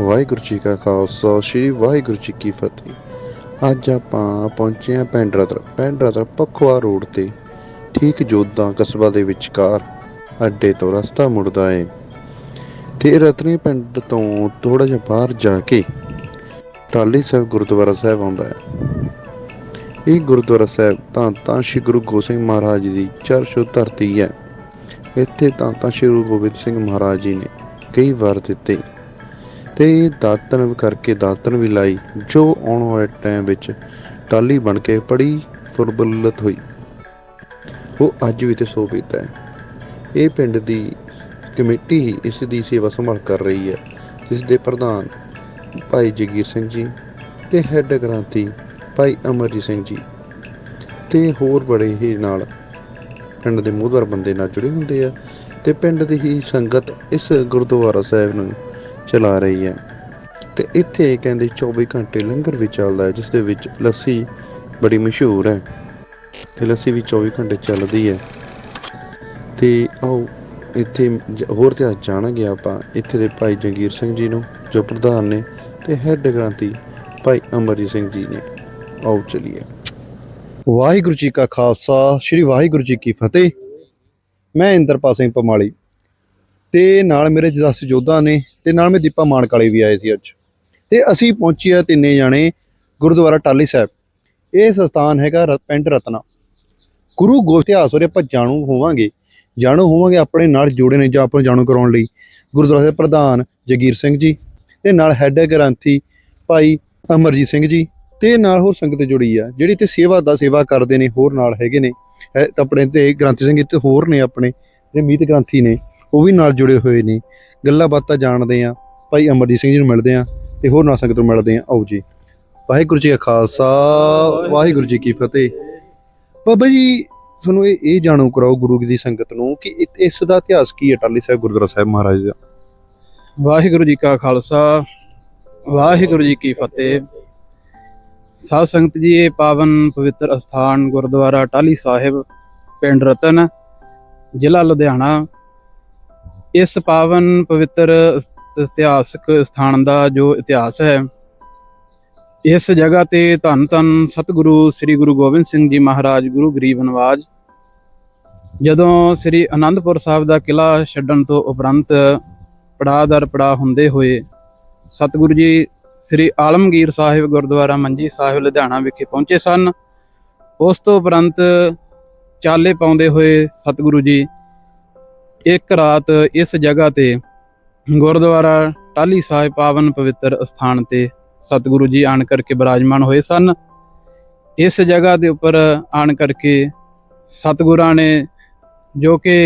ਵਾਹਿਗੁਰੂ ਜੀ ਕਾ ਖਾਲਸਾ, ਸ੍ਰੀ ਵਾਹਿਗੁਰੂ ਜੀ ਕੀ ਫਤਿਹ। ਅੱਜ ਆਪਾਂ ਪਹੁੰਚੇ ਹਾਂ ਪਿੰਡ ਰਤਰ ਪਿੰਡ ਰਤਰ ਪਖਵਾ ਰੋਡ ਤੇ, ਠੀਕ ਜੋਧਾ ਕਸਬਾ ਦੇ ਵਿਚਕਾਰ। ਅੱਡੇ ਤੋਂ ਰਸਤਾ ਮੁੜਦਾ ਏ। ਤੇ ਰਤਨੀ ਪਿੰਡ ਤੋਂ ਥੋੜਾ ਜਿਹਾ ਬਾਹਰ ਜਾ ਕੇ ਟਾਲੀ ਸਾਹਿਬ ਗੁਰਦੁਆਰਾ ਸਾਹਿਬ ਆਉਂਦਾ ਹੈ। ਇਹ ਗੁਰਦੁਆਰਾ ਸਾਹਿਬ ਤਾਂ ਤਾਂ ਸ਼੍ਰੀ ਗੁਰੂ ਗੋਬਿੰਦ ਸਿੰਘ ਮਹਾਰਾਜ ਜੀ ਦੀ ਚਰਸ਼ੋ ਧਰਤੀ ਹੈ। ਇੱਥੇ ਤਾਂ ਤਾਂ ਸ਼੍ਰੀ ਗੁਰੂ ਗੋਬਿੰਦ ਸਿੰਘ ਮਹਾਰਾਜ ਜੀ ਨੇ ਕਈ ਵਾਰ ਦਿੱਤੇ। ਤੇ ਇਹ ਦਾਤਨ ਕਰਕੇ ਦਾਤਨ ਵੀ ਲਾਈ, ਜੋ ਆਉਣ ਵਾਲੇ ਟਾਈਮ ਵਿੱਚ ਟਾਲੀ ਬਣ ਕੇ ਬੜੀ ਫੁਰਬਲਤ ਹੋਈ। ਉਹ ਅੱਜ ਵੀ ਤੇ ਸੋਭਿਤ ਹੈ। ਇਹ ਪਿੰਡ ਦੀ ਕਮੇਟੀ ਹੀ ਇਸ ਦੀ ਸੇਵਾ ਸੰਭਾਲ ਕਰ ਰਹੀ ਹੈ। ਜਿਸ ਦੇ ਪ੍ਰਧਾਨ ਭਾਈ ਜਗੀਰ ਸਿੰਘ ਜੀ ਤੇ ਹੈੱਡ ਗ੍ਰੰਥੀ ਭਾਈ ਅਮਰਜੀਤ ਸਿੰਘ ਜੀ ਤੇ ਹੋਰ ਬੜੇ ਹੀ ਨਾਲ ਪਿੰਡ ਦੇ ਮੋਹਦਵਾਰ ਬੰਦੇ ਨਾਲ ਜੁੜੇ ਹੁੰਦੇ ਆ। ਤੇ ਪਿੰਡ ਦੀ ਹੀ ਸੰਗਤ ਇਸ ਗੁਰਦੁਆਰਾ ਸਾਹਿਬ ਨੂੰ ਚਲਾ ਰਹੀ ਹੈ। ਤੇ ਇੱਥੇ ਕਹਿੰਦੇ 24 ਘੰਟੇ ਲੰਗਰ ਵੀ ਚੱਲਦਾ ਹੈ, ਜਿਸ ਦੇ ਵਿੱਚ ਲੱਸੀ ਬੜੀ ਮਸ਼ਹੂਰ ਹੈ। ਤੇ ਲੱਸੀ ਵੀ 24 ਘੰਟੇ ਚੱਲਦੀ ਹੈ। ਤੇ ਆਓ ਇੱਥੇ ਹੋਰ ਤੇ ਜਾਣਾਂਗੇ ਆਪਾਂ। ਇੱਥੇ ਦੇ ਭਾਈ ਜੰਗੀਰ ਸਿੰਘ ਜੀ ਨੂੰ, ਜੋ ਪ੍ਰਧਾਨ ਨੇ, ਤੇ ਹੈੱਡ ਗ੍ਰੰਥੀ ਭਾਈ ਅਮਰਜੀਤ ਸਿੰਘ ਜੀ ਨੇ। ਆਓ ਚਲੀਏ। ਵਾਹਿਗੁਰੂ ਜੀ ਕਾ ਖਾਲਸਾ, ਸ੍ਰੀ ਵਾਹਿਗੁਰੂ ਜੀ ਕੀ ਫਤਿਹ। ਮੈਂ ਇੰਦਰਪਾਲ ਸਿੰਘ ਪਮਾਲੀ। ਤੇ ਨਾਲ ਮੇਰੇ ਜਦਾਸ ਜੋਧਾ ਨੇ ਤੇ ਨਾਲ ਮੈਂ ਦੀਪਾ ਮਾਨਕਾਲੇ ਵੀ ਆਏ ਸੀ ਅੱਜ। ਤੇ ਅਸੀਂ ਪਹੁੰਚੇ ਆ ਤਿੰਨੇ ਜਾਣੇ ਗੁਰਦੁਆਰਾ ਟਾਲੀ ਸਾਹਿਬ। ਇਹ ਸਥਾਨ ਹੈਗਾ ਰ- ਪਿੰਡ ਰਤਨਾ। ਗੁਰੂ ਗੋਬਿੰਦ ਇਤਿਹਾਸ ਬਾਰੇ ਆਪਾਂ ਜਾਣੂ ਹੋਵਾਂਗੇ। ਜਾਣੂ ਹੋਵਾਂਗੇ ਆਪਣੇ ਨਾਲ ਜੁੜੇ ਨੇ ਜਾਂ ਆਪਾਂ ਨੂੰ ਜਾਣੂ ਕਰਾਉਣ ਲਈ। ਗੁਰਦੁਆਰਾ ਦੇ ਪ੍ਰਧਾਨ ਜਗੀਰ ਸਿੰਘ ਜੀ ਤੇ ਨਾਲ ਹੈੱਡ ਗ੍ਰੰਥੀ ਭਾਈ ਅਮਰਜੀਤ ਸਿੰਘ ਜੀ ਤੇ ਨਾਲ ਹੋਰ ਸੰਗਤ ਜੁੜੀ ਆ, ਜਿਹੜੀ ਤੇ ਸੇਵਾ ਦਾ ਸੇਵਾ ਕਰਦੇ ਨੇ, ਹੋਰ ਨਾਲ ਹੈਗੇ ਨੇ। ਆਪਣੇ ਤੇ ਗ੍ਰੰਥੀ ਸਿੰਘ ਇੱਥੇ ਹੋਰ ਨੇ ਆਪਣੇ ਜਿਹੜੇ ਮੀਤ ਗ੍ਰੰਥੀ ਨੇ। ਉਹ ਵੀ ਨਾਲ ਜੁੜੇ ਹੋਏ ਨੇ। ਗੱਲਾਂ ਬਾਤਾਂ ਜਾਣਦੇ ਆ ਭਾਈ ਅਮਰਜੀਤ ਸਿੰਘ ਜੀ ਨੂੰ ਮਿਲਦੇ ਆ ਤੇ ਹੋਰ ਨਾਲ ਸੰਗਤ ਨੂੰ ਮਿਲਦੇ ਆ ਆਓ ਜੀ। ਵਾਹਿਗੁਰੂ ਜੀ ਕਾ ਖਾਲਸਾ, ਵਾਹਿਗੁਰੂ ਜੀ ਕੀ ਫਤਿਹ। ਬਾਬਾ ਜੀ ਤੁਹਾਨੂੰ ਇਹ ਇਹ ਜਾਣੂ ਕਰਾਓ ਗੁਰੂ ਦੀ ਸੰਗਤ ਨੂੰ ਕਿ ਇ- ਇਸ ਦਾ ਇਤਿਹਾਸ ਕੀ ਹੈ? ਟਾਲੀ ਸਾਹਿਬ, ਗੁਰਦੁਆਰਾ ਸਾਹਿਬ ਮਹਾਰਾਜ ਦਾ। ਵਾਹਿਗੁਰੂ ਜੀ ਕਾ ਖਾਲਸਾ, ਵਾਹਿਗੁਰੂ ਜੀ ਕੀ ਫਤਿਹ। ਸਾਧ ਸੰਗਤ ਜੀ, ਇਹ ਪਾਵਨ ਪਵਿੱਤਰ ਅਸਥਾਨ ਗੁਰਦੁਆਰਾ ਟਾਲੀ ਸਾਹਿਬ, ਪਿੰਡ ਰਤਨ, ਜ਼ਿਲ੍ਹਾ ਲੁਧਿਆਣਾ। ਇਸ ਪਾਵਨ ਪਵਿੱਤਰ ਇਤਿਹਾਸਕ ਸਥਾਨ ਦਾ ਜੋ ਇਤਿਹਾਸ ਹੈ, ਇਸ ਜਗ੍ਹਾ ਤੇ ਧੰਨ ਧੰਨ ਸਤਿਗੁਰੂ ਸ੍ਰੀ ਗੁਰੂ ਗੋਬਿੰਦ ਸਿੰਘ ਜੀ ਮਹਾਰਾਜ ਗੁਰੂ ਗਰੀਬ ਨਵਾਜ, ਜਦੋਂ ਸ੍ਰੀ ਅਨੰਦਪੁਰ ਸਾਹਿਬ ਦਾ ਕਿਲਾ ਛੱਡਣ ਤੋਂ ਉਪਰੰਤ ਪੜਾਅ ਦਰ ਪੜਾਅ ਹੁੰਦੇ ਹੋਏ ਸਤਿਗੁਰੂ ਜੀ ਸ੍ਰੀ ਆਲਮਗੀਰ ਸਾਹਿਬ ਗੁਰਦੁਆਰਾ ਮੰਜੀ ਸਾਹਿਬ ਲੁਧਿਆਣਾ ਵਿਖੇ ਪਹੁੰਚੇ ਸਨ, ਉਸ ਤੋਂ ਉਪਰੰਤ ਚਾਲੇ ਪਾਉਂਦੇ ਹੋਏ ਸਤਿਗੁਰੂ ਜੀ ਇੱਕ ਰਾਤ ਇਸ ਜਗ੍ਹਾ ਤੇ ਗੁਰਦੁਆਰਾ ਟਾਲੀ ਸਾਹਿਬ ਪਾਵਨ ਪਵਿੱਤਰ ਸਥਾਨ ਤੇ ਸਤਿਗੁਰੂ ਜੀ ਆਣ ਕਰਕੇ ਬਿਰਾਜਮਾਨ ਹੋਏ ਸਨ। ਇਸ ਜਗ੍ਹਾ ਦੇ ਉੱਪਰ ਆਣ ਕਰਕੇ ਸਤਿਗੁਰਾਂ ਨੇ ਜੋ ਕਿ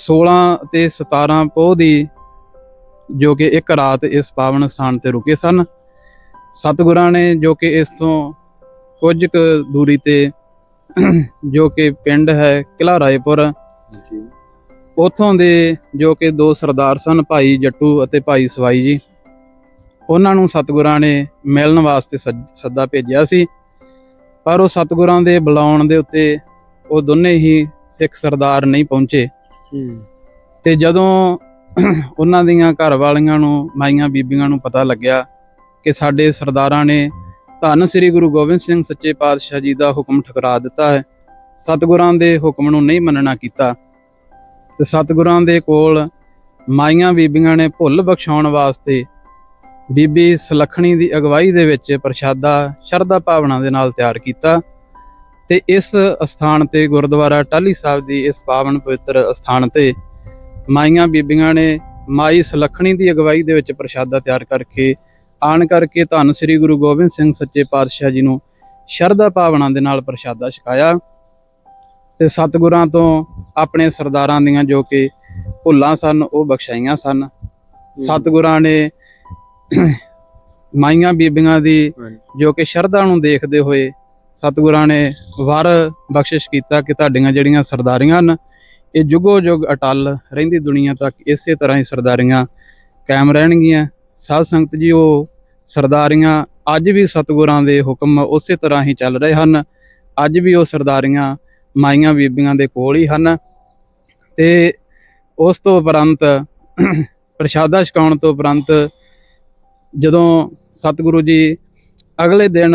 16 ਤੇ 17 ਪੋਹ ਦੀ ਜੋ ਕਿ ਇੱਕ ਰਾਤ ਇਸ ਪਾਵਨ ਸਥਾਨ ਤੇ ਰੁਕੇ ਸਨ। ਸਤਿਗੁਰਾਂ ਨੇ ਜੋ ਕਿ ਇਸ ਤੋਂ ਕੁਝ ਕੁ ਦੂਰੀ ਤੇ ਜੋ ਕਿ ਪਿੰਡ ਹੈ ਕਿਲਾ ਰਾਏਪੁਰ ਉਥੋਂ ਦੇ ਜੋ ਕਿ ਦੋ ਸਰਦਾਰ ਸਨ ਭਾਈ ਜੱਟੂ ਅਤੇ ਭਾਈ ਸਵਾਈ ਜੀ ਉਹਨਾਂ ਨੂੰ ਸਤਿਗੁਰਾਂ ਨੇ ਮਿਲਣ ਵਾਸਤੇ ਸੱਦਾ ਭੇਜਿਆ ਸੀ। ਪਰ ਉਹ ਸਤਿਗੁਰਾਂ ਦੇ ਬੁਲਾਉਣ ਦੇ ਉੱਤੇ ਉਹ ਦੋਨੇ ਹੀ ਸਿੱਖ ਸਰਦਾਰ ਨਹੀਂ ਪਹੁੰਚੇ। ਤੇ ਜਦੋਂ ਉਹਨਾਂ ਦੀਆਂ ਘਰ ਵਾਲੀਆਂ ਨੂੰ ਮਾਈਆਂ ਬੀਬੀਆਂ ਨੂੰ ਪਤਾ ਲੱਗਿਆ ਕਿ ਸਾਡੇ ਸਰਦਾਰਾਂ ਨੇ ਧੰਨ ਸ੍ਰੀ ਗੁਰੂ ਗੋਬਿੰਦ ਸਿੰਘ ਸੱਚੇ ਪਾਤਸ਼ਾਹ ਜੀ ਦਾ ਹੁਕਮ ਠੁਕਰਾ ਦਿੱਤਾ ਹੈ ਸਤਿਗੁਰਾਂ ਦੇ ਹੁਕਮ ਨੂੰ ਨਹੀਂ ਮੰਨਣਾ ਕੀਤਾ। ਤੇ ਸਤਿਗੁਰਾਂ ਦੇ ਕੋਲ ਮਾਈਆਂ ਬੀਬੀਆਂ ਨੇ ਭੁੱਲ ਬਖਸ਼ਾਉਣ ਵਾਸਤੇ ਬੀਬੀ ਸੁਲੱਖਣੀ ਦੀ ਅਗਵਾਈ ਦੇ ਵਿੱਚ ਪ੍ਰਸ਼ਾਦਾ, ਸ਼ਰਧਾ ਭਾਵਨਾ ਦੇ ਨਾਲ ਤਿਆਰ ਕੀਤਾ ਤੇ ਇਸ ਅਸਥਾਨ ਤੇ ਗੁਰਦੁਆਰਾ ਟਾਲੀ ਸਾਹਿਬ ਦੀ ਇਸ ਪਾਵਨ ਪਵਿੱਤਰ ਅਸਥਾਨ ਤੇ ਮਾਈਆਂ ਬੀਬੀਆਂ ਨੇ ਮਾਈ ਸੁਲੱਖਣੀ ਦੀ ਅਗਵਾਈ ਦੇ ਵਿੱਚ ਪ੍ਰਸ਼ਾਦਾ ਤਿਆਰ ਕਰਕੇ ਆਣ ਕਰਕੇ ਧੰਨ ਸ੍ਰੀ ਗੁਰੂ ਗੋਬਿੰਦ ਸਿੰਘ ਸੱਚੇ ਪਾਤਸ਼ਾਹ ਜੀ ਨੂੰ ਸ਼ਰਧਾ ਭਾਵਨਾ ਦੇ ਨਾਲ ਪ੍ਰਸ਼ਾਦਾ ਛਕਾਇਆ। ਤੇ ਸਤਿਗੁਰਾਂ ਤੋਂ ਆਪਣੇ ਸਰਦਾਰਾਂ ਦੀਆਂ ਜੋ ਕਿ ਭੁੱਲਾਂ ਸਨ ਉਹ ਬਖਸ਼ਾਈਆਂ ਸਨ। ਸਤਿਗੁਰਾਂ ਨੇ ਮਾਈਆਂ ਬੀਬੀਆਂ ਦੀ ਜੋ ਕਿ ਸ਼ਰਧਾ ਨੂੰ ਦੇਖਦੇ ਹੋਏ ਸਤਿਗੁਰਾਂ ਨੇ ਵਰ ਬਖਸ਼ਿਸ਼ ਕੀਤਾ ਕਿ ਤੁਹਾਡੀਆਂ ਜਿਹੜੀਆਂ ਸਰਦਾਰੀਆਂ ਹਨ ਇਹ ਜੁਗੋ ਜੁਗ ਅਟਲ ਰਹਿੰਦੀ ਦੁਨੀਆ ਤੱਕ ਇਸੇ ਤਰ੍ਹਾਂ ਹੀ ਸਰਦਾਰੀਆਂ ਕਾਇਮ ਰਹਿਣਗੀਆਂ। ਸਾਧ ਸੰਗਤ ਜੀ ਉਹ ਸਰਦਾਰੀਆਂ ਅੱਜ ਵੀ ਸਤਿਗੁਰਾਂ ਦੇ ਹੁਕਮ ਉਸੇ ਤਰ੍ਹਾਂ ਹੀ ਚੱਲ ਰਹੇ ਹਨ। ਅੱਜ ਵੀ ਉਹ ਸਰਦਾਰੀਆਂ ਮਾਈਆਂ ਬੀਬੀਆਂ ਦੇ ਕੋਲ ਹੀ ਹਨ। ਤੇ ਉਸ ਤੋਂ ਉਪਰੰਤ, ਪ੍ਰਸ਼ਾਦਾ ਛਕਾਉਣ ਤੋਂ ਉਪਰੰਤ ਜਦੋਂ ਸਤਿਗੁਰੂ ਜੀ ਅਗਲੇ ਦਿਨ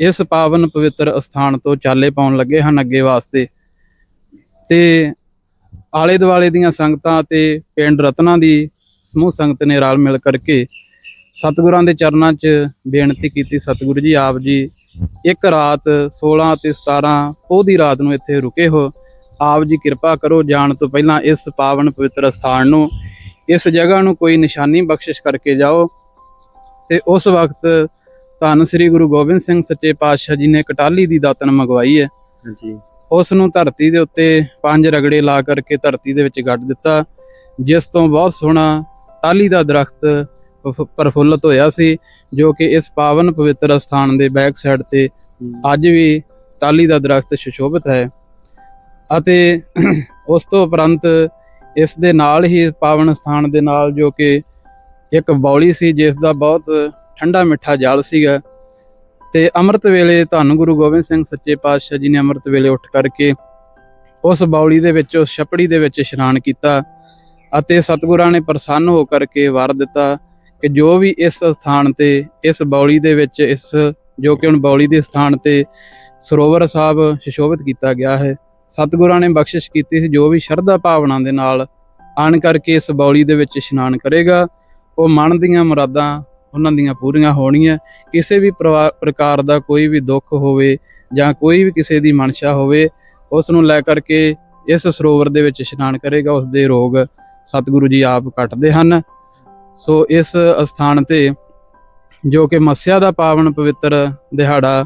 ਇਸ ਪਾਵਨ ਪਵਿੱਤਰ ਅਸਥਾਨ ਤੋਂ ਚਾਲੇ ਪਾਉਣ ਲੱਗੇ ਹਨ ਅੱਗੇ ਵਾਸਤੇ, ਤੇ ਆਲੇ ਦੁਆਲੇ ਦੀਆਂ ਸੰਗਤਾਂ ਤੇ ਪਿੰਡ ਰਤਨਾ ਦੀ ਸਮੂਹ ਸੰਗਤ ਨੇ ਰਲ ਮਿਲ ਕਰਕੇ ਸਤਿਗੁਰਾਂ ਦੇ ਚਰਨਾਂ 'ਚ ਬੇਨਤੀ ਕੀਤੀ, ਸਤਿਗੁਰੂ ਜੀ, ਆਪ ਜੀ ਇੱਕ ਰਾਤ 16 ਤੇ 17 ਉਹਦੀ ਰਾਤ ਨੂੰ ਇੱਥੇ ਰੁਕੇ ਹੋ। ਆਪ ਜੀ ਕਿਰਪਾ ਕਰੋ ਜਾਣ ਤੋਂ ਪਹਿਲਾਂ ਇਸ ਪਾਵਨ ਪਵਿੱਤਰ ਸਥਾਨ ਨੂੰ ਇਸ ਜਗ੍ਹਾ ਨੂੰ ਕੋਈ ਨਿਸ਼ਾਨੀ ਬਖਸ਼ਿਸ਼ ਕਰਕੇ ਜਾਓ। ਤੇ ਉਸ ਵਕਤ ਧੰਨ ਸ੍ਰੀ ਗੁਰੂ ਗੋਬਿੰਦ ਸਿੰਘ ਸੱਚੇ ਪਾਤਸ਼ਾਹ ਜੀ ਨੇ ਕਟਾਲੀ ਦੀ ਦਾਤਨ ਮੰਗਵਾਈ ਹੈ। ਹਾਂਜੀ। ਉਸ ਨੂੰ ਧਰਤੀ ਦੇ ਉੱਤੇ ਪੰਜ ਰਗੜੇ ਲਾ ਕਰਕੇ ਧਰਤੀ ਦੇ ਵਿੱਚ ਗੱਡ ਦਿੱਤਾ ਜਿਸ ਤੋਂ ਬਹੁਤ ਸੋਹਣਾ ਟਾਲੀ ਦਾ ਦਰਖਤ ਪ੍ਰਫੁੱਲਤ ਹੋਇਆ ਸੀ ਜੋ ਕਿ ਇਸ ਪਾਵਨ ਪਵਿੱਤਰ ਸਥਾਨ ਦੇ ਬੈਕ ਸਾਈਡ ਤੇ ਅੱਜ ਵੀ ਟਾਲੀ ਦਾ ਦਰਖਤ ਸੁਸ਼ੋਭਿਤ ਹੈ। ਅਤੇ ਉਸ ਤੋਂ ਉਪਰੰਤ ਇਸ ਦੇ ਨਾਲ ਹੀ ਪਾਵਨ ਸਥਾਨ ਦੇ ਨਾਲ ਜੋ ਕਿ ਇੱਕ ਬੌਲੀ ਸੀ ਜਿਸ ਦਾ ਬਹੁਤ ਠੰਡਾ ਮਿੱਠਾ ਜਲ ਸੀਗਾ। ਤੇ ਅੰਮ੍ਰਿਤ ਵੇਲੇ ਧੰਨ ਗੁਰੂ ਗੋਬਿੰਦ ਸਿੰਘ ਸੱਚੇ ਪਾਤਸ਼ਾਹ ਜੀ ਨੇ ਅੰਮ੍ਰਿਤ ਵੇਲੇ ਉੱਠ ਕਰਕੇ ਉਸ ਬੌਲੀ ਦੇ ਵਿੱਚ ਉਸ ਛਪੜੀ ਦੇ ਵਿੱਚ ਇਸ਼ਨਾਨ ਕੀਤਾ ਅਤੇ ਸਤਿਗੁਰਾਂ ਨੇ ਪ੍ਰਸੰਨ ਹੋ ਕਰਕੇ ਵਰ ਦਿੱਤਾ। ਕਿ ਜੋ ਵੀ ਇਸ ਸਥਾਨ ਤੇ, ਇਸ ਬੌਲੀ ਦੇ ਵਿੱਚ ਇਸ, ਜੋ ਕਿ ਹੁਣ ਬੌਲੀ ਦੇ ਸਥਾਨ ਤੇ ਸਰੋਵਰ ਸਾਹਿਬ ਸੁਸ਼ੋਭਿਤ ਕੀਤਾ ਗਿਆ ਹੈ, ਸਤਿਗੁਰਾਂ ਨੇ ਬਖਸ਼ਿਸ਼ ਕੀਤੀ ਸੀ ਜੋ ਵੀ ਸ਼ਰਧਾ ਭਾਵਨਾ ਦੇ ਨਾਲ ਆਣ ਕਰਕੇ ਇਸ ਬੌਲੀ ਦੇ ਵਿੱਚ ਇਸ਼ਨਾਨ ਕਰੇਗਾ, ਉਹ ਮਨ ਦੀਆਂ ਮੁਰਾਦਾਂ ਉਹਨਾਂ ਦੀਆਂ ਪੂਰੀਆਂ ਹੋਣੀਆਂ। ਕਿਸੇ ਵੀ ਪ੍ਰਵਾ- ਪ੍ਰਕਾਰ ਦਾ ਕੋਈ ਵੀ ਦੁੱਖ ਹੋਵੇ ਜਾਂ ਕੋਈ ਵੀ ਕਿਸੇ ਦੀ ਮਨਸ਼ਾ ਹੋਵੇ, ਉਸ ਨੂੰ ਲੈ ਕਰਕੇ ਇਸ ਸਰੋਵਰ ਦੇ ਵਿੱਚ ਇਸ਼ਨਾਨ ਕਰੇਗਾ, ਉਸ ਦੇ ਰੋਗ ਸਤਿਗੁਰੂ ਜੀ ਆਪ ਕੱਟਦੇ ਹਨ। ਸੋ ਇਸ ਅਸਥਾਨ ਤੇ ਜੋ ਕਿ ਮੱਸਿਆ ਦਾ ਪਾਵਨ ਪਵਿੱਤਰ ਦਿਹਾੜਾ,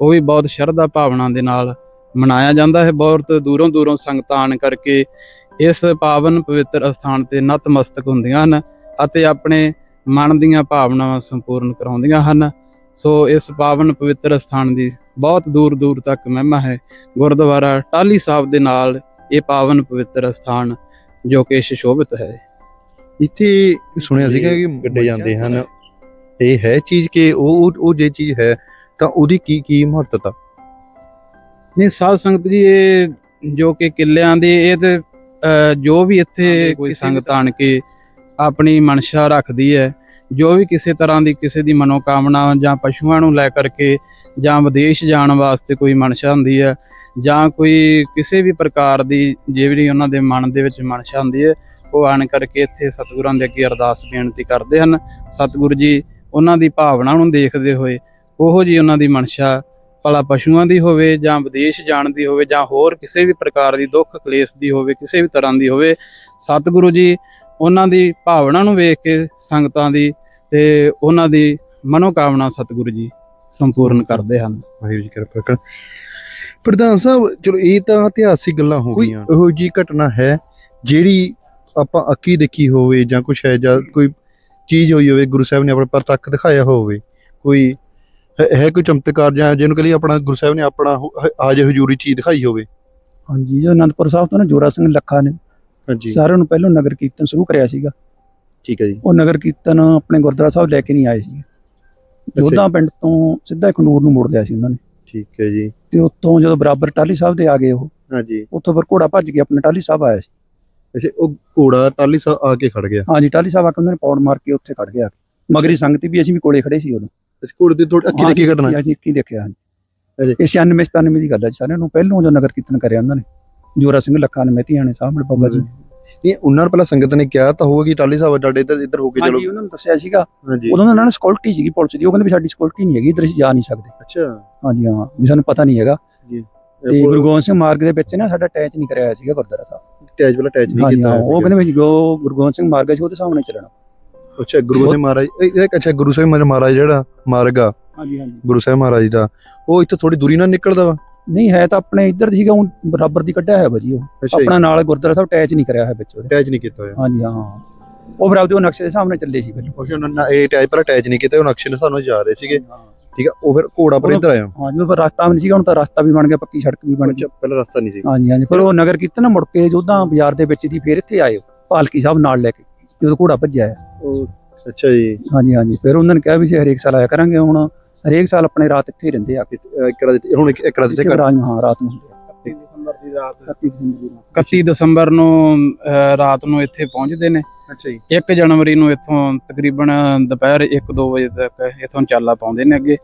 ਉਹ ਵੀ ਬਹੁਤ ਸ਼ਰਧਾ ਭਾਵਨਾ ਦੇ ਨਾਲ ਮਨਾਇਆ ਜਾਂਦਾ ਹੈ। ਬਹੁਤ ਦੂਰੋਂ ਦੂਰੋਂ ਸੰਗਤਾਂ ਆਣ ਕਰਕੇ ਇਸ ਪਾਵਨ ਪਵਿੱਤਰ ਅਸਥਾਨ ਤੇ ਨਤਮਸਤਕ ਹੁੰਦੀਆਂ ਹਨ ਅਤੇ ਆਪਣੇ ਮਨ ਦੀਆਂ ਭਾਵਨਾਵਾਂ ਸੰਪੂਰਨ ਕਰਾਉਂਦੀਆਂ ਹਨ। ਸੋ ਇਸ ਪਾਵਨ ਪਵਿੱਤਰ ਸਥਾਨ ਦੀ ਬਹੁਤ ਦੂਰ ਦੂਰ ਤੱਕ ਮਹਿਮਾ ਹੈ। ਗੁਰਦੁਆਰਾ ਟਾਲੀ ਸਾਹਿਬ ਦੇ ਨਾਲ ਇਹ ਪਾਵਨ ਪਵਿੱਤਰ ਸਥਾਨ ਜੋ ਕਿ ਸੁਸ਼ੋਭਿਤ ਹੈ। ਇੱਥੇ ਸੁਣਿਆ ਸੀਗਾ ਕਿ ਗੱਡੇ ਜਾਂਦੇ ਹਨ। ਇਹ ਹੈ ਚੀਜ਼ ਕਿ ਉਹ ਉਹ- ਜੇ ਚੀਜ਼ ਹੈ ਤਾਂ ਉਹਦੀ ਕੀ ਕੀ ਮਹੱਤਤਾ? ਨਹੀਂ ਸਾਧ ਸੰਗਤ ਜੀ ਇਹ ਜੋ ਕਿ ਕਿੱਲਿਆਂ ਦੇ ਇਹ ਤੇ ਜੋ ਵੀ ਇੱਥੇ ਕੋਈ ਸੰਗਤ ਆਣ ਕੇ ਆਪਣੀ ਮਨਸ਼ਾ ਰੱਖਦੀ ਹੈ ਜੋ ਵੀ ਕਿਸੇ ਤਰ੍ਹਾਂ ਦੀ ਕਿਸੇ ਦੀ ਮਨੋਕਾਮਨਾ ਜਾਂ ਪਸ਼ੂਆਂ ਨੂੰ ਲੈ ਕਰਕੇ ਜਾਂ ਵਿਦੇਸ਼ ਜਾਣ ਵਾਸਤੇ ਕੋਈ ਮਨਸ਼ਾ ਹੁੰਦੀ ਹੈ ਜਾਂ ਕੋਈ ਕਿਸੇ ਵੀ ਪ੍ਰਕਾਰ ਦੀ ਜਿਹੜੀ ਉਹਨਾਂ ਦੇ ਮਨ ਦੇ ਵਿੱਚ ਮਨਸ਼ਾ ਹੁੰਦੀ ਹੈ ਉਹ ਆਣ ਕਰਕੇ ਇੱਥੇ ਸਤਿਗੁਰਾਂ ਦੇ ਅੱਗੇ ਅਰਦਾਸ ਬੇਨਤੀ ਕਰਦੇ ਹਨ। ਸਤਿਗੁਰੂ ਜੀ ਉਹਨਾਂ ਦੀ ਭਾਵਨਾ ਨੂੰ ਦੇਖਦੇ ਹੋਏ ਉਹੋ ਜੀ ਉਹਨਾਂ ਦੀ ਮਨਸ਼ਾ ਭਲਾ ਪਸ਼ੂਆਂ ਦੀ ਹੋਵੇ ਜਾਂ ਵਿਦੇਸ਼ ਜਾਣ ਦੀ ਹੋਵੇ ਜਾਂ ਹੋਰ ਕਿਸੇ ਵੀ ਪ੍ਰਕਾਰ ਦੀ ਦੁੱਖ ਕਲੇਸ਼ ਦੀ ਹੋਵੇ ਕਿਸੇ ਵੀ ਤਰ੍ਹਾਂ ਦੀ ਹੋਵੇ ਸਤਿਗੁਰੂ ਜੀ ਉਹਨਾਂ ਦੀ ਭਾਵਨਾ ਨੂੰ ਵੇਖ ਕੇ ਸੰਗਤਾਂ ਦੀ ਤੇ ਉਹਨਾਂ ਦੀ ਮਨੋਕਾਮਨਾ ਸਤਿਗੁਰੂ ਜੀ ਸੰਪੂਰਨ ਕਰਦੇ ਹਨ। ਵਾਹਿਗੁਰੂ ਜੀ ਕਿਰਪਾ ਕਰਨ। ਪ੍ਰਧਾਨ ਸਾਹਿਬ ਚਲੋ ਇਹ ਤਾਂ ਇਤਿਹਾਸਿਕ ਗੱਲਾਂ ਹੋ ਕੋਈ ਗਈਆਂ। ਇਹੋ ਜੀ ਘਟਨਾ ਹੈ ਜਿਹੜੀ ਆਪਾਂ ਅੱਖੀ ਦੇਖੀ ਹੋਵੇ ਜਾਂ ਕੁਛ ਹੈ ਜਾਂ ਕੋਈ ਚੀਜ਼ ਹੋਈ ਹੋਵੇ ਗੁਰੂ ਸਾਹਿਬ ਨੇ ਆਪਣੇ ਪ੍ਰਤੱਖ ਦਿਖਾਇਆ ਹੋਵੇ ਕੋਈ ਹੈ- ਕੋਈ ਚਮਤਕਾਰ ਜਾਂ ਜਿਹਨੂੰ ਕਹੀ ਆਪਣਾ ਗੁਰੂ ਸਾਹਿਬ ਨੇ ਆਪਣਾ ਹਾਜ਼ਰ ਹਜ਼ੂਰੀ ਚੀਜ਼ ਦਿਖਾਈ ਹੋਵੇ? ਹਾਂਜੀ ਜੋ ਅਨੰਦਪੁਰ ਸਾਹਿਬ ਤੋਂ ਨਾ ਜੋਰਾ ਸਿੰਘ ਲੱਖਾ ਨੇ। ਹਾਂਜੀ। ਸਾਰਿਆਂ ਨੂੰ ਪਹਿਲਾਂ ਨਗਰ ਕੀਰਤਨ ਸ਼ੁਰੂ ਕਰਿਆ ਸੀਗਾ। ਠੀਕ ਹੈ ਜੀ। ਉਹ ਨਗਰ ਕੀਰਤਨ ਆਪਣੇ ਗੁਰਦੁਆਰਾ ਸਾਹਿਬ ਲੈ ਕੇ ਨਹੀਂ ਆਏ ਸੀ ਜੋਧਾ ਪਿੰਡ ਤੋਂ ਸਿੱਧਾ ਖੰਡੂਰ ਨੂੰ ਮੋੜ ਲਿਆ ਸੀ ਉਹਨਾਂ ਨੇ। ਠੀਕ ਹੈ ਜੀ। ਤੇ ਉੱਥੋਂ ਜਦੋਂ ਬਰਾਬਰ ਟਾਲੀ ਸਾਹਿਬ ਦੇ ਆ ਗਏ ਉਹ ਹਾਂਜੀ। ਉੱਥੋਂ ਫਿਰ ਘੋੜਾ ਭੱਜ ਕੇ ਆਪਣੇ ਟਾਲੀ ਸਾਹਿਬ ਆਇਆ ਸੀ। ਅੱਛਾ ਉਹ ਘੋੜਾ ਟਾਲੀ ਸਾਹਿਬ ਆ ਕੇ ਖੜ ਗਿਆ? ਹਾਂਜੀ ਟਾਲੀ ਸਾਹਿਬ ਆ ਕੇ ਉਹਨਾਂ ਨੇ ਪੌੜ ਮਾਰ ਕੇ ਉੱਥੇ ਖੜ ਗਿਆ। ਮਗਰੀ ਸੰਗਤੀ ਵੀ ਅਸੀਂ ਵੀ ਕੋਲੇ ਖੜੇ ਸੀ ਉਦੋਂ। ਅੱਛਾ ਘੋੜੇ ਦੀ ਥੋੜੀ ਅੱਖੀ ਦੇਖੀ ਘਟਨਾ ਅਸੀਂ ਅੱਖੀ ਦੇਖਿਆ ਹਾਂਜੀ। ਇਹ 96 97 ਦੀ ਗੱਲ ਹੈ ਸਾਰਿਆਂ ਨੂੰ। ਪਹਿਲੋਂ ਜੋ ਨਗਰ ਕੀਰਤਨ ਕਰਿਆ ਉਹਨਾਂ ਨੇ ਜੋਰਾ ਸਿੰਘ ਲੱਖਾ ਨੇ ਮਹਿਤੀਆਂ ਨੇ ਸਾਹਮਣੇ ਬਾਬਾ ਜੀ ਨਹੀਂ ਉਹਨਾਂ ਨੂੰ ਪਹਿਲਾਂ ਸੰਗਤ ਨੇ ਕਿਹਾ ਤਾਂ ਹੋਊਗਾ ਕਿ ਟਾਲੀ ਸਾਹਿਬ ਤੁਹਾਡੇ ਇੱਧਰ ਇੱਧਰ ਹੋ ਕੇ ਚਲੋ। ਹਾਂਜੀ ਉਹਨਾਂ ਨੂੰ ਦੱਸਿਆ ਸੀਗਾ। ਉਦੋਂ ਉਹਨਾਂ ਨਾਲ ਸਕਿਉਰਟੀ ਸੀਗੀ ਪੁਲਿਸ ਦੀ। ਉਹ ਕਹਿੰਦੇ ਵੀ ਸਾਡੀ ਸਕਿਉਰਟੀ ਨਹੀਂ ਹੈਗੀ ਇੱਧਰ ਅਸੀਂ ਜਾ ਨਹੀਂ ਸਕਦੇ। ਅੱਛਾ। ਹਾਂਜੀ ਹਾਂ ਵੀ ਸਾਨੂੰ ਪਤਾ ਨਹੀਂ ਹੈਗਾ। ਤੇ ਗੁਰੂ ਗੋਬਿੰਦ ਸਿੰਘ ਮਾਰਗ ਦੇ ਵਿੱਚ ਨਾ ਸਾਡਾ ਅਟੈਚ ਨਹੀਂ ਕਰਿਆ ਹੋਇਆ ਸੀਗਾ ਗੁਰਦੁਆਰਾ ਸਾਹਿਬ। ਅਟੈਚ ਵਾਲਾ ਅਟੈਚ ਨਹੀਂ ਕੀਤਾ ਹਾਂ ਉਹ ਕਹਿੰਦੇ ਵੀ ਜੋ ਗੁਰੂ ਗੋਬਿੰਦ ਸਿੰਘ ਮਾਰਗ ਸੀ ਉਹਦੇ ਸਾਹਮਣੇ ਚੱਲਣਾ। ਅੱਛਾ ਗੁਰੂ ਸਾਹਿਬ ਮਹਾਰਾਜ ਇਹ ਅੱਛਾ ਗੁਰੂ ਸਾਹਿਬ ਮਹਾਰਾਜ ਜਿਹੜਾ ਮਾਰਗ ਆ ਹਾਂਜੀ ਹਾਂਜੀ। ਗੁਰੂ ਸਾਹਿਬ ਮਹਾਰਾਜ ਦਾ ਉਹ ਇੱਥੇ ਥੋੜੀ ਦੂਰੀ ਨਾਲ ਨਿਕਲਦਾ ਵਾ? ਨਹੀਂ ਹੈ ਤਾਂ ਆਪਣੇ ਇੱਧਰ ਦੀ ਸੀਗਾ ਉਹ ਬਰਾਬਰ ਦੀ ਕੱਢਿਆ ਹੋਇਆ ਭਾਜੀ ਉਹ। ਆਪਣਾ ਨਾਲ ਗੁਰਦੁਆਰਾ ਸਾਹਿਬ ਅਟੈਚ ਨਹੀਂ ਕਰਿਆ ਹੋਇਆ ਵਿੱਚ ਉਹਦੇ। ਅਟੈਚ ਨਹੀਂ ਕੀਤਾ ਹੋਇਆ। ਹਾਂਜੀ ਹਾਂ ਉਹ ਬਰਾਬਰ ਉਹ ਨਕਸ਼ੇ ਦੇ ਸਾਹਮਣੇ ਚੱਲੇ ਸੀ ਪਹਿਲਾਂ ਉਹ ਨੇ ਇਹ ਅਟੈਚ ਪਰ ਅਟੈਚ ਨਹੀਂ ਕੀਤਾ ਉਹ ਨਕਸ਼ੇ ਨਾਲ ਸਾਨੂੰ ਜਾ ਰਹੇ ਸੀਗੇ। ਠੀਕ ਆ ਉਹ ਫਿਰ ਘੋੜਾ ਪਰ ਇੱਧਰ ਆਇਆ। ਹਾਂਜੀ ਉਹ ਫਿਰ ਰਸਤਾ ਵੀ ਨਹੀਂ ਸੀਗਾ ਹੁਣ ਤਾਂ ਰਸਤਾ ਵੀ ਬਣ ਗਿਆ ਪੱਕੀ ਸੜਕ ਵੀ ਬਣ ਗਈ। ਪਹਿਲਾਂ ਰਸਤਾ ਨਹੀਂ ਸੀ ਹਾਂਜੀ ਹਾਂਜੀ ਪਰ ਉਹ ਨਗਰ ਕੀਰਤਨ ਮੁੜ ਕੇ ਜੋਧਾ ਬਾਜ਼ਾਰ ਦੇ ਵਿੱਚ ਦੀ ਫੇਰ ਇੱਥੇ ਆਏ ਪਾਲਕੀ ਸਾਹਿਬ ਨਾਲ ਲੈ ਕੇ ਜਦੋਂ ਘੋੜਾ ਭੱਜਿਆ ਹੈ ਉਹ ਅੱਛਾ ਜੀ। ਹਾਂਜੀ ਹਾਂਜੀ ਫਿਰ ਉਹਨਾਂ ਨੇ ਕਿਹਾ ਵੀ ਅਸੀਂ ਹਰੇਕ ਸਾਲ ਆਇਆ ਕਰਾਂਗੇ ਹੁਣ ਹਰੇਕ ਸਾਲ ਆਪਣੇ ਰਾਤ ਇੱਥੇ ਹੀ ਰਹਿੰਦੇ ਆ। ਇੱਕ ਰਾਤ ਹੁਣ ਇੱਕ ਰਾਤ ਸੇ ਇੱਥੇ ਹਾਂ ਰਾਤ ਨੂੰ ਹੁੰਦੇ ਆ। ਦਸੰਬਰ ਦੀ ਰਾਤ। 31 ਦਸੰਬਰ ਦੀ ਰਾਤ। 31 ਦਸੰਬਰ ਨੂੰ ਰਾਤ ਨੂੰ ਇੱਥੇ ਪਹੁੰਚਦੇ ਨੇ। ਅੱਛਾ ਜੀ। 1 ਜਨਵਰੀ ਨੂੰ ਇੱਥੋਂ ਤਕਰੀਬਨ ਦੁਪਹਿਰ 1-2 ਵਜੇ ਤੱਕ ਇੱਥੋਂ ਚਾਲਾ ਪਾਉਂਦੇ ਨੇ ਅੱਗੇ।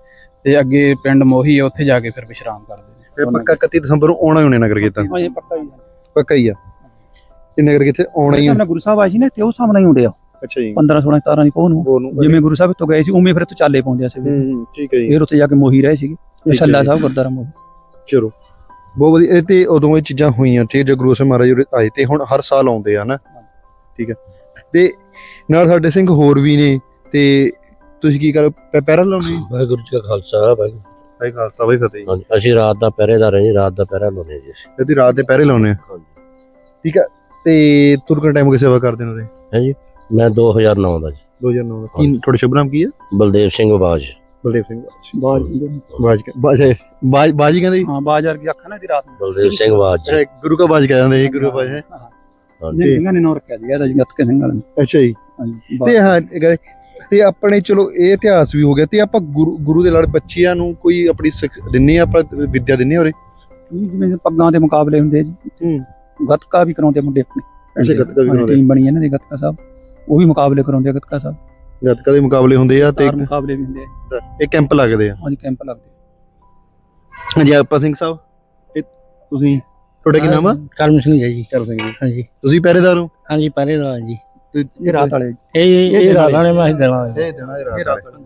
ਤੇ ਅੱਗੇ ਪਿੰਡ ਮੋਹੀ ਹੈ ਉੱਥੇ ਜਾ ਕੇ ਫਿਰ ਵਿਸ਼ਰਾਮ ਕਰਦੇ ਨੇ। ਫਿਰ ਪੱਕਾ 31 ਦਸੰਬਰ ਨੂੰ ਆਉਣਾ ਹੀ ਹੋਣੇ ਨਗਰ ਕੀਰਤਨ। ਹਾਂ ਪੱਕਾ ਹੀ ਹੈ ਪੱਕਾ ਹੀ ਆ। ਇਹ ਨਗਰ ਕੀਰਤਨ ਆਉਣਾ ਹੀ ਆ। ਸਾਹਮਣੇ ਗੁਰੂ ਸਾਹਿਬ ਆਏ ਸੀ ਨਾ ਤੇ ਉਹ ਸਾਹਮਣੇ ਹੀ ਹੁੰਦੇ ਆ। ਅੱਛਾ ਜੀ। 15 16 17 ਦੀ ਪਹੁੰਚ ਨੂੰ। ਜਿਵੇਂ ਗੁਰੂ ਸਾਹਿਬ ਤੋਂ ਗਏ ਸੀ ਉਵੇਂ ਫਿਰ ਤੋਂ ਚਾਲੇ ਪਾਉਂਦੇ ਸੀ ਹੂੰ ਹੂੰ, ਠੀਕ ਹੈ ਜੀ। ਫਿਰ ਉੱਥੇ ਜਾ ਕੇ ਮੋਹੀ ਰਹੇ ਸੀਗੇ। ਜੀ। ਸਾਹਿਬ ਗੁਰਦਾਰਾ ਮੋਹੀ। ਚਲੋ। ਬਹੁਤ ਵਧੀਆ ਇਹ ਤੇ ਉਦੋਂ ਇਹ ਚੀਜ਼ਾਂ ਹੋਈਆਂ ਠੀਕ ਹੈ ਜਦੋਂ ਗੁਰੂ ਸਾਹਿਬ ਮਹਾਰਾਜ ਉਰੇ ਆਏ ਤੇ ਹੁਣ ਹਰ ਸਾਲ ਆਉਂਦੇ ਆ ਨਾ। ਠੀਕ ਹੈ। ਤੇ ਨਾਲ ਸਾਡੇ ਸਿੰਘ ਹੋਰ ਵੀ ਨੇ ਤੇ ਤੁਸੀਂ ਕੀ ਕਰ ਪੈ- ਪਹਿਰਾ ਲਾਉਣੇ ਵਾਹਿਗੁਰੂ ਜੀ ਕਾ ਖਾਲਸਾ ਵਾਹਿਗੁਰੂ ਭਾਈ ਖਾਲਸਾ ਭਾਈ ਫਤਿਹ। ਹਾਂਜੀ ਅਸੀਂ ਰਾਤ ਦਾ ਪਹਿਰੇਦਾਰ ਹਾਂ ਜੀ ਰਾਤ ਦਾ ਪਹਿਰਾ ਲਾਉਂਦੇ ਜੀ ਅਸੀਂ। ਇਹਦੀ ਰਾਤ ਦੇ ਪਹਿਰੇ ਲਾਉਣੇ ਆ? ਹਾਂਜੀ। ਤੇ ਤੁਰਕਣ ਟਾਈਮ ਹੋ ਕੇ ਸੇਵਾ ਕਰਦੇ ਨੇ ਉਹਦੇ ਮੈਂ 2009 ਦਾ ਜੀ। 2009 ਦਾ। ਕੀ ਤੁਹਾਡਾ ਸ਼ੁਭ ਨਾਮ ਕੀ ਹੈ? ਬਲਦੇਵ ਸਿੰਘ ਬਾਜ ਬਲਦੇਵ ਸਿੰਘ ਬਾਜ। ਬਾਜ ਬਾਜ ਬਾਜ ਬਾਜੀ ਕਹਿੰਦੇ ਹਾਂ ਬਾਜ਼ਾਰ ਕੀ ਅੱਖਾਂ ਨਾ ਦੀ ਰਾਤ ਨੂੰ। ਬਲਦੇਵ ਸਿੰਘ ਬਾਜ। ਅੱਛਾ, ਗੁਰੂ ਕਾ ਬਾਜ ਕਹਿੰਦੇ ਜੀ ਗੁਰੂ ਕਾ ਬਾਜ ਹੈ। ਹਾਂਜੀ। ਨੇ ਸਿੰਘਾਂ ਨੇ ਨਾਂ ਰੱਖਿਆ ਸੀਗਾ ਇਹਦਾ ਜੀ ਗੱਤਕੇ ਸਿੰਘ ਨੇ। ਅੱਛਾ ਜੀ। ਹਾਂਜੀ ਤੇ ਹਾਂ ਇਹ ਗੱਲ- ਤੇ ਆਪਣੇ ਚਲੋ ਇਹ ਇਤਿਹਾਸ ਵੀ ਹੋ ਗਿਆ ਤੇ ਆਪਾਂ ਗੁਰੂ ਗੁਰੂ ਦੇ ਲੜ ਬੱਚਿਆਂ ਨੂੰ ਕੋਈ ਆਪਣੀ ਸਿੱਖ ਦਿੰਨੇ ਆ ਆਪਾਂ ਵਿਦਿਆ ਦਿੰਨੇ ਆ ਉਰੇ? ਇਹ ਜਿਵੇਂ ਪੱਗਾਂ ਦੇ ਮੁਕਾਬਲੇ ਹੁੰਦੇ ਆ ਜੀ। ਹੂੰ। ਗੱਤਕਾ ਵੀ ਕਰਾਉਂਦੇ ਮੁੰਡੇ ਆਪਣੇ। ਅੱਛਾ, ਗੱਤਕਾ ਵੀ ਕਰਾਉਂਦੇ। ਟੀਮ ਬਣੀ ਹੈ ਇਹਨਾਂ ਦੀ ਗੱਤਕਾ ਸਾਹਿਬ। ਉਹ ਵੀ ਮੁਕਾਬਲੇ ਕਰਾਉਂਦੇ ਆ ਗੱਤਕਾ ਸਾਹਿਬ। ਗੱਤਕਾ ਦੇ ਮੁਕਾਬਲੇ ਹੁੰਦੇ ਆ ਤੇ ਤਾਰ ਮੁਕਾਬਲੇ ਵੀ ਹੁੰਦੇ ਆ। ਇਹ ਕੈਂਪ ਲੱਗਦੇ ਆ। ਹਾਂਜੀ ਕੈਂਪ ਲੱਗਦੇ ਹਾਂਜੀ ਆਪਾ ਸਿੰਘ ਸਾਹਿਬ ਇਹ ਤੁਸੀਂ ਤੁਹਾਡਾ ਕੀ ਨਾਮ ਆ? ਕਰਮ ਸਿੰਘ ਜੀ ਕਰਮ ਸਿੰਘ ਜੀ। ਹਾਂਜੀ। ਤੁਸੀਂ ਪਹਿਰੇਦਾਰ ਹੋ? ਹਾਂਜੀ ਪਹਿਲੇ ਦਾ ਜੀ। ਤੇ ਇਹ ਰਾਤ ਵਾਲੇ। ਇਹ ਇਹ ਦਿਨ ਰਾਤਾਂ ਨੇ ਮੈਂ ਦੇਣਾ ਇਹ ਦੇਣਾ ਇਹ ਰਾਤ ਵਾਲੇ।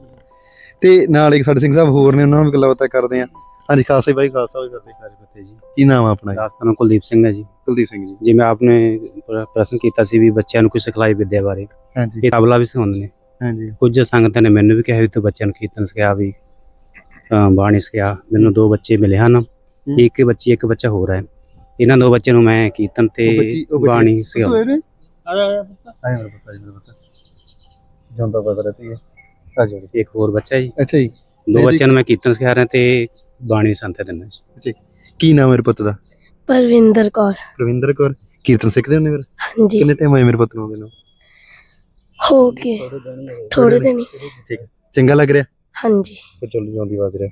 ਤੇ ਨਾਲ ਇੱਕ ਸਾਡੇ ਸਿੰਘ ਸਾਹਿਬ ਹੋਰ ਨੇ ਉਹਨਾਂ ਨਾਲ ਵੀ ਗੱਲਾਂ ਬਾਤਾਂ ਕਰਦੇ ਆ। ਹਾਂਜੀ ਖਾਲਸਾ ਜੀ ਬਾਈ ਖਾਲਸਾ ਵੀ ਕਰਦੇ ਸਾਰੇ ਫਤਿਹ ਜੀ। ਕੀ ਨਾਮ ਆ ਆਪਣਾ ਦਾਸਤਾਨ ਨੂੰ ਕੁਲਦੀਪ ਸਿੰਘ ਹੈ ਜੀ। ਕੁਲਦੀਪ ਸਿੰਘ ਜੀ। ਜਿਵੇਂ ਆਪਨੇ ਪ੍ਰ- ਪ੍ਰਸ਼ਨ ਕੀਤਾ ਸੀ ਵੀ ਬੱਚਿਆਂ ਨੂੰ ਕੋਈ ਸਿਖਲਾਈ ਵਿੱਦਿਆ ਬਾਰੇ। ਹਾਂਜੀ। ਇਹ ਤਬਲਾ ਵੀ ਸਿਖਾਉਂਦੇ ਨੇ। ਹਾਂਜੀ। ਕੁਝ ਸੰਗਤਾਂ ਨੇ ਮੈਨੂੰ ਵੀ ਕਿਹਾ ਵੀ ਤੂੰ ਬੱਚਿਆਂ ਨੂੰ ਕੀਰਤਨ ਸਿਖਾ ਵੀ ਅਹ ਬਾਣੀ ਸਿਖਾ। ਮੈਨੂੰ ਦੋ ਬੱਚੇ ਮਿਲੇ ਹਨ। ਇੱਕ ਬੱਚੀ ਇੱਕ ਬੱਚਾ ਹੋਰ ਹੈ। ਇਹਨਾਂ ਦੋ ਬੱਚਿਆਂ ਨੂੰ ਮੈਂ ਕੀਰਤਨ ਤੇ ਬਾਣੀ ਸਿਖਾ ਆਏ ਮੇਰੇ ਪਤਾ। ਜੀ ਮੇਰੇ ਪਤਾ ਜਾਂਦਾ ਪਤਾ। ਰਹਤੀ ਹੈ ਆ ਜਾਓ। ਇੱਕ ਹੋਰ ਬੱਚਾ ਜੀ। ਅੱਛਾ ਜੀ। ਦੋ ਬੱਚਿਆਂ ਨੂੰ ਮੈਂ ਕੀਰਤਨ ਸਿਖਾ ਰਿਹਾ ਤੇ ਬਾਣੀ ਸੰਤ ਦਿੰਦਾ ਜੀ। ਕੀ ਨਾਮ ਹੈ ਮੇਰੇ ਪੁੱਤ ਦਾ? ਪਰਵਿੰਦਰ ਕੌਰ। ਰਵਿੰਦਰ ਕੌਰ। ਕੀਰਤਨ ਸਿੱਖਦੇ ਹੁੰਦੇ ਫਿਰ? ਹਾਂਜੀ। ਕਿੰਨੇ ਟਾਈਮ ਹੋਏ ਮੇਰੇ ਪੁੱਤ ਨੂੰ ਆਉਂਦੇ ਨੂੰ? ਹੋ ਗਏ। ਥੋੜੇ ਦਿਨ ਹੀ। ਚੰਗਾ ਲੱਗ ਰਿਹਾ? ਹਾਂਜੀ। ਤੇ ਚੱਲੀ ਜਾਂਦੀ ਬਾਤ ਰਿਹਾ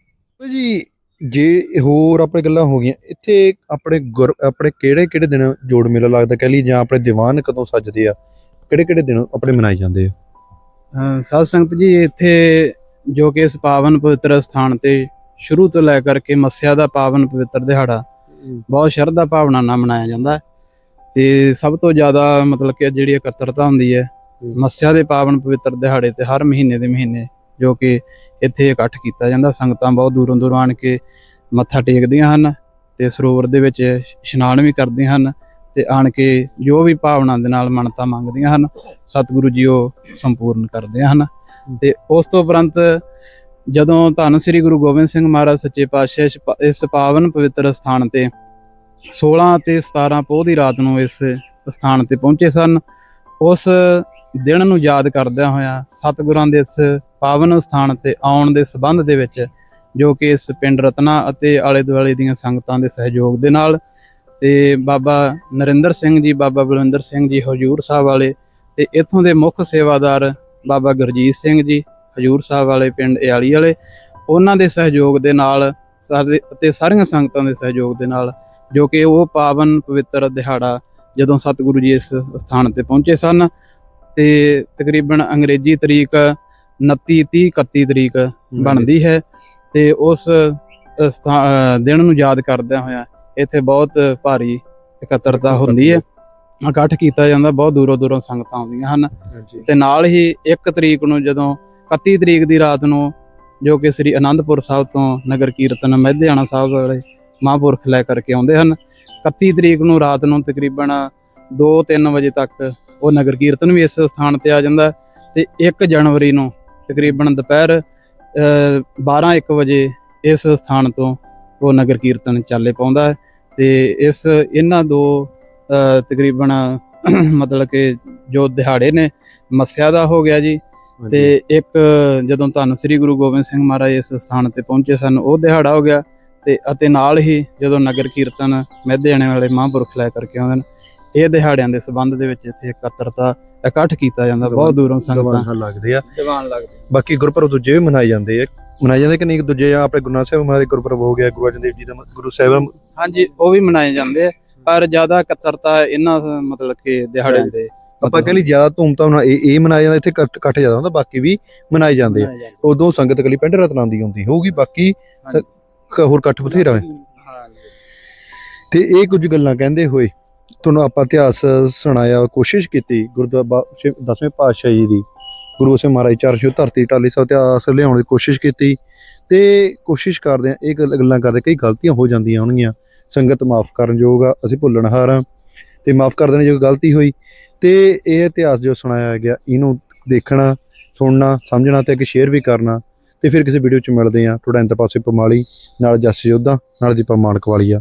ਜੀ ਜੇ ਹੋਰ ਆਪਣੇ ਗੱਲਾਂ ਹੋ ਗਈਆਂ ਇੱਥੇ ਆਪਣੇ ਗੁਰ ਆਪਣੇ ਕਿਹੜੇ ਕਿਹੜੇ ਦਿਨ ਜੋੜ ਮੇਲਾ ਲੱਗਦਾ? ਕਹਿ ਲਈ ਜਾਂ ਆਪਣੇ ਦੀਵਾਨ ਕਦੋਂ ਸੱਜਦੇ ਆ? ਕਿਹੜੇ ਕਿਹੜੇ ਦਿਨ ਆਪਣੇ ਮਨਾਏ ਜਾਂਦੇ ਆ? ਅਹ ਸਾਧ ਸੰਗਤ ਜੀ ਇੱਥੇ ਜੋ ਕਿ ਇਸ ਪਾਵਨ ਪਵਿੱਤਰ ਸਥਾਨ ਤੇ ਸ਼ੁਰੂ ਤੋਂ ਲੈ ਕਰਕੇ ਮੱਸਿਆ ਦਾ ਪਾਵਨ ਪਵਿੱਤਰ ਦਿਹਾੜਾ ਬਹੁਤ ਸ਼ਰਧਾ ਭਾਵਨਾ ਨਾਲ ਮਨਾਇਆ ਜਾਂਦਾ ਹੈ। ਤੇ ਸਭ ਤੋਂ ਜ਼ਿਆਦਾ ਮਤਲਬ ਕਿ ਜਿਹੜੀ ਇਕੱਤਰਤਾ ਹੁੰਦੀ ਹੈ ਮੱਸਿਆ ਦੇ ਪਾਵਨ ਪਵਿੱਤਰ ਦਿਹਾੜੇ ਤੇ ਹਰ ਮਹੀਨੇ ਦੇ ਮਹੀਨੇ ਜੋ ਕਿ ਇੱਥੇ ਇਕੱਠ ਕੀਤਾ ਜਾਂਦਾ, ਸੰਗਤਾਂ ਬਹੁਤ ਦੂਰੋਂ ਦੂਰੋਂ ਆਣ ਕੇ ਮੱਥਾ ਟੇਕਦੀਆਂ ਹਨ ਤੇ ਸਰੋਵਰ ਦੇ ਵਿੱਚ ਇਸ਼ਨਾਨ ਵੀ ਕਰਦੀਆਂ ਹਨ ਤੇ ਆਣ ਕੇ ਜੋ ਵੀ ਭਾਵਨਾ ਦੇ ਨਾਲ ਮੰਨਤਾਂ ਮੰਗਦੀਆਂ ਹਨ, ਸਤਿਗੁਰੂ ਜੀ ਉਹ ਸੰਪੂਰਨ ਕਰਦੇ ਹਨ। ਤੇ ਉਸ ਤੋਂ ਉਪਰੰਤ ਜਦੋਂ ਧੰਨ ਸ੍ਰੀ ਗੁਰੂ ਗੋਬਿੰਦ ਸਿੰਘ ਮਹਾਰਾਜ ਸੱਚੇ ਪਾਤਸ਼ਾਹ ਇਸ ਇਸ ਪਾਵਨ ਪਵਿੱਤਰ ਸਥਾਨ ਤੇ 16 ਤੇ 17 ਪੋਹ ਦੀ ਰਾਤ ਨੂੰ ਇਸ ਸਥਾਨ ਤੇ ਪਹੁੰਚੇ ਸਨ, ਉਸ ਦਿਨ ਨੂੰ ਯਾਦ ਕਰਦਿਆਂ ਹੋਇਆਂ ਸਤਿਗੁਰਾਂ ਦੇ ਇਸ ਪਾਵਨ ਸਥਾਨ ਤੇ ਆਉਣ ਦੇ ਸਬੰਧ ਦੇ ਵਿੱਚ ਜੋ ਕਿ ਇਸ ਪਿੰਡ ਰਤਨਾ ਅਤੇ ਆਲੇ ਦੁਆਲੇ ਦੀਆਂ ਸੰਗਤਾਂ ਦੇ ਸਹਿਯੋਗ ਦੇ ਨਾਲ ਤੇ ਬਾਬਾ ਨਰਿੰਦਰ ਸਿੰਘ ਜੀ, ਬਾਬਾ ਬਲਵਿੰਦਰ ਸਿੰਘ ਜੀ, ਹਜੂਰ ਸਾਹਿਬ ਵਾਲੇ ਤੇ ਇੱਥੋਂ ਦੇ ਮੁੱਖ ਸੇਵਾਦਾਰ ਬਾਬਾ ਗੁਰਜੀਤ ਸਿੰਘ ਜੀ, ਹਜੂਰ ਸਾਹਿਬ ਵਾਲੇ, ਪਿੰਡ ਇਆਲੀ ਵਾਲੇ, ਉਹਨਾਂ ਦੇ ਸਹਿਯੋਗ ਦੇ ਨਾਲ ਸਾਰੇ ਅਤੇ ਸਾਰੀਆਂ ਸੰਗਤਾਂ ਦੇ ਸਹਿਯੋਗ ਦੇ ਨਾਲ ਜੋ ਕਿ ਉਹ ਪਾਵਨ ਪਵਿੱਤਰ ਦਿਹਾੜਾ ਜਦੋਂ ਸਤਿਗੁਰੂ ਜੀ ਇਸ ਸਥਾਨ ਤੇ ਪਹੁੰਚੇ ਸਨ ਤੇ ਤਕਰੀਬਨ ਅੰਗਰੇਜ਼ੀ ਤਰੀਕ 29 30 31 ਤਰੀਕ ਬਣਦੀ ਹੈ ਤੇ ਉਸ ਦਿਨ ਨੂੰ ਯਾਦ ਕਰਦਿਆਂ ਹੋਇਆਂ ਇੱਥੇ ਬਹੁਤ ਭਾਰੀ ਇਕੱਤਰਤਾ ਹੁੰਦੀ ਹੈ। ਇਕੱਠ ਕੀਤਾ ਜਾਂਦਾ ਬਹੁਤ ਦੂਰੋਂ ਦੂਰੋਂ ਸੰਗਤਾਂ ਆਉਂਦੀਆਂ ਹਨ। ਤੇ ਨਾਲ ਹੀ 1 ਤਰੀਕ ਨੂੰ ਜਦੋਂ 31 ਤਰੀਕ ਦੀ ਰਾਤ ਨੂੰ ਜੋ ਕਿ ਸ੍ਰੀ ਅਨੰਦਪੁਰ ਸਾਹਿਬ ਤੋਂ ਨਗਰ ਕੀਰਤਨ ਮਹਿਧਿਆਣਾ ਸਾਹਿਬ ਵਾਲੇ ਮਹਾਂਪੁਰਖ ਲੈ ਕਰਕੇ ਆਉਂਦੇ ਹਨ 31 ਤਰੀਕ ਨੂੰ ਰਾਤ ਨੂੰ ਤਕਰੀਬਨ 2-3 ਵਜੇ ਤੱਕ ਉਹ ਨਗਰ ਕੀਰਤਨ ਵੀ ਇਸ ਸਥਾਨ ਤੇ ਆ ਜਾਂਦਾ ਤੇ 1 ਜਨਵਰੀ ਨੂੰ ਤਕਰੀਬਨ ਦੁਪਹਿਰ 12-1 ਵਜੇ ਇਸ ਸਥਾਨ ਤੋਂ ਉਹ ਨਗਰ ਕੀਰਤਨ ਚਾਲੇ ਪਾਉਂਦਾ ਹੈ ਤੇ ਇਸ ਇਹਨਾਂ ਦੋ ਤਕਰੀਬਨ ਮਤਲਬ ਕਿ ਜੋ ਦਿਹਾੜੇ ਨੇ ਮੱਸਿਆ ਦਾ ਹੋ ਗਿਆ ਜੀ ਤੇ ਇੱਕ ਜਦੋਂ ਧੰਨ ਸ੍ਰੀ ਗੁਰੂ ਗੋਬਿੰਦ ਸਿੰਘ ਮਹਾਰਾਜ ਇਸ ਸਥਾਨ ਤੇ ਪਹੁੰਚੇ ਸਨ ਉਹ ਦਿਹਾੜਾ ਹੋ ਗਿਆ ਤੇ ਅਤੇ ਨਾਲ ਹੀ ਜਦੋਂ ਨਗਰ ਕੀਰਤਨ ਮਹਿਧਿਆਣੇ ਵਾਲੇ ਮਹਾਂਪੁਰਖ ਲੈ ਕਰਕੇ ਆਉਂਦੇ ਨੇ ਇਹ ਦਿਹਾੜਿਆਂ ਦੇ ਸੰਬੰਧ ਦੇ ਵਿੱਚ ਇੱਥੇ ਇਕੱਤਰਤਾ ਇਕੱਠ ਕੀਤਾ ਜਾਂਦਾ ਬਹੁਤ ਦੂਰੋਂ ਸੰਗਤਾਂ ਦਵਾਨ ਲੱਗਦੇ ਆ। ਦੀਵਾਨ ਲੱਗਦੇ ਬਾਕੀ ਗੁਰਪੁਰਬ ਦੂਜੇ ਵੀ ਮਨਾਏ ਜਾਂਦੇ ਆ। ਮਨਾਏ ਜਾਂਦੇ ਕਿ ਨਹੀਂ? ਦੂਜੇ ਜਾਂ ਆਪਣੇ ਗੁਰੂ ਨਾਨਕ ਸਾਹਿਬ ਮਹਾਰਾਜ ਗੁਰਪੁਰਬ ਹੋ ਗਿਆ ਗੁਰੂ ਅਰਜਨ ਦੇਵ ਜੀ ਦਾ ਗੁਰੂ ਸਾਹਿਬ ਹਾਂਜੀ ਉਹ ਵੀ ਮਨਾਏ ਜਾਂਦੇ ਆ ਪਰ ਜ਼ਿਆਦਾ ਇਕੱਤਰਤਾ ਇਹਨਾਂ ਮਤਲਬ ਕਿ ਦਿਹਾੜਿਆਂ ਦੇ ਆਪਾਂ ਕਹਿੰਦੇ ਜ਼ਿਆਦਾ ਧੂਮਧਾਮ ਨਾਲ ਇਹ ਇਹ ਮਨਾਇਆ ਜਾਂਦਾ ਇੱਥੇ ਇਕੱਠ ਇਕੱਠ ਜ਼ਿਆਦਾ ਹੁੰਦਾ ਬਾਕੀ ਵੀ ਮਨਾਏ ਜਾਂਦੇ ਆ। ਉਦੋਂ ਸੰਗਤ ਕਲੀ ਪਿੰਡ ਰਤਨਾਂ ਦੀ ਆਉਂਦੀ ਹੋਊਗੀ ਬਾਕੀ ਹੋਰ ਇਕੱਠ ਬਥੇਰਾ ਹੈ। ਤੇ ਇਹ ਕੁਝ ਗੱਲਾਂ ਕਹਿੰਦੇ ਹੋਏ ਤੁਹਾਨੂੰ ਆਪਾਂ ਇਤਿਹਾਸ ਸੁਣਾਇਆ ਕੋਸ਼ਿਸ਼ ਕੀਤੀ ਗੁਰਦੁਆਰਾ 10ਵੇਂ ਪਾਤਸ਼ਾਹ ਜੀ ਦੀ। ਗੁਰੂ ਸਿੰਘ ਮਹਾਰਾਜ ਚਰਸ਼ੋ ਧਰਤੀ ਟਾਲੀ ਸਾਹਿਬ ਇਤਿਹਾਸ ਲਿਆਉਣ ਦੀ ਕੋਸ਼ਿਸ਼ ਕੀਤੀ ਤੇ ਕੋਸ਼ਿਸ਼ ਕਰਦੇ ਆ ਇਹ ਗੱਲਾਂ ਕਰਦੇ ਕਈ ਗਲਤੀਆਂ ਹੋ ਜਾਂਦੀਆਂ ਹੋਣਗੀਆਂ। ਸੰਗਤ ਮਾਫ ਕਰਨ ਯੋਗ ਆ, ਅਸੀਂ ਭੁੱਲਣਹਾਰ ਆ ਤੇ ਮਾਫ ਕਰ ਦੇਣੀ ਜੋ ਗਲਤੀ ਹੋਈ ਤੇ ਇਹ ਇਤਿਹਾਸ ਜੋ ਸੁਣਾਇਆ ਗਿਆ, ਇਹਨੂੰ ਦੇਖਣਾ, ਸੁਣਨਾ, ਸਮਝਣਾ ਤੇ ਇੱਕ ਸ਼ੇਅਰ ਵੀ ਕਰਨਾ ਤੇ ਫਿਰ ਕਿਸੇ ਵੀਡੀਓ ਚ ਮਿਲਦੇ ਆ ਤੁਹਾਡਾ ਇੰਤ ਪਾਸੇ ਪਮਾਲੀ ਨਾਲ ਜਸ ਯੋਧਾ, ਨਾਲ ਦੀਪਾ ਮਾਨਕ ਵਾਲੀਆ